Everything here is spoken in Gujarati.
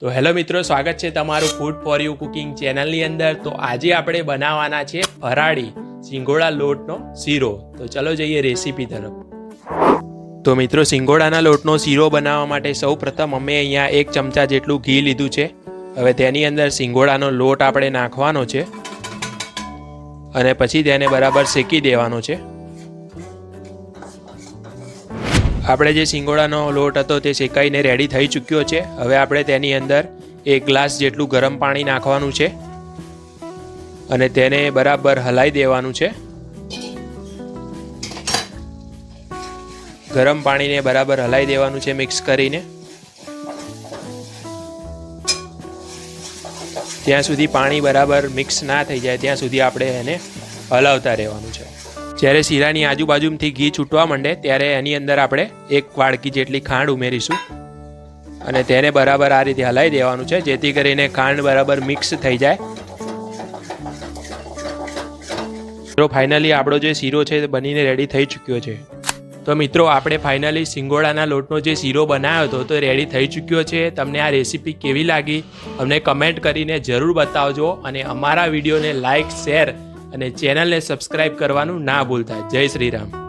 તો હેલો મિત્રો, સ્વાગત છે તમારું ફૂડ ફોર યુ કુકિંગ ચેનલની અંદર. તો આજે આપણે બનાવવાના છે ફરાળી સિંગોડા લોટનો શીરો. તો ચલો જઈએ રેસીપી તરફ. તો મિત્રો, સિંગોડાના લોટનો શીરો બનાવવા માટે સૌ પ્રથમ અમે અહીંયા એક ચમચા જેટલું ઘી લીધું છે. હવે તેની અંદર સિંગોડાનો લોટ આપણે નાખવાનો છે. અને પછી તેને બરાબર શેકી દેવાનો છે. આપણે જે સિંગોડાનો લોટ હતો તે શેકાઈને રેડી થઈ ચૂક્યો છે. હવે આપણે તેની અંદર એક ગ્લાસ જેટલું ગરમ પાણી નાખવાનું છે અને તેને બરાબર હલાઈ દેવાનું છે. ગરમ પાણીને બરાબર હલાઈ દેવાનું છે મિક્સ કરીને. ત્યાં સુધી પાણી બરાબર મિક્સ ના થઈ જાય, ત્યાં સુધી આપણે એને હલાવતા રહેવાનું છે. જ્યારે શીરાની આજુબાજુથી ઘી છૂટવા માંડે, ત્યારે એની અંદર આપણે એક વાડકી જેટલી ખાંડ ઉમેરીશું. અને તેને બરાબર આ રીતે હલાવી દેવાનું છે, જેથી કરીને ખાંડ બરાબર મિક્સ થઈ જાય. મિત્રો ફાઇનલી આપણો જે શીરો છે તે બનીને રેડી થઈ ચૂક્યો છે. તો મિત્રો, આપણે ફાઇનલી સિંગોડાના લોટનો જે શીરો બનાવ્યો હતો, તો રેડી થઈ ચૂક્યો છે. તમને આ રેસીપી કેવી લાગી? અમને કમેન્ટ કરીને જરૂર બતાવજો. અને અમારા વિડીયોને લાઇક શેર અને ચેનલને સબસ્ક્રાઇબ કરવાનું ના ભૂલતા. જય શ્રી રામ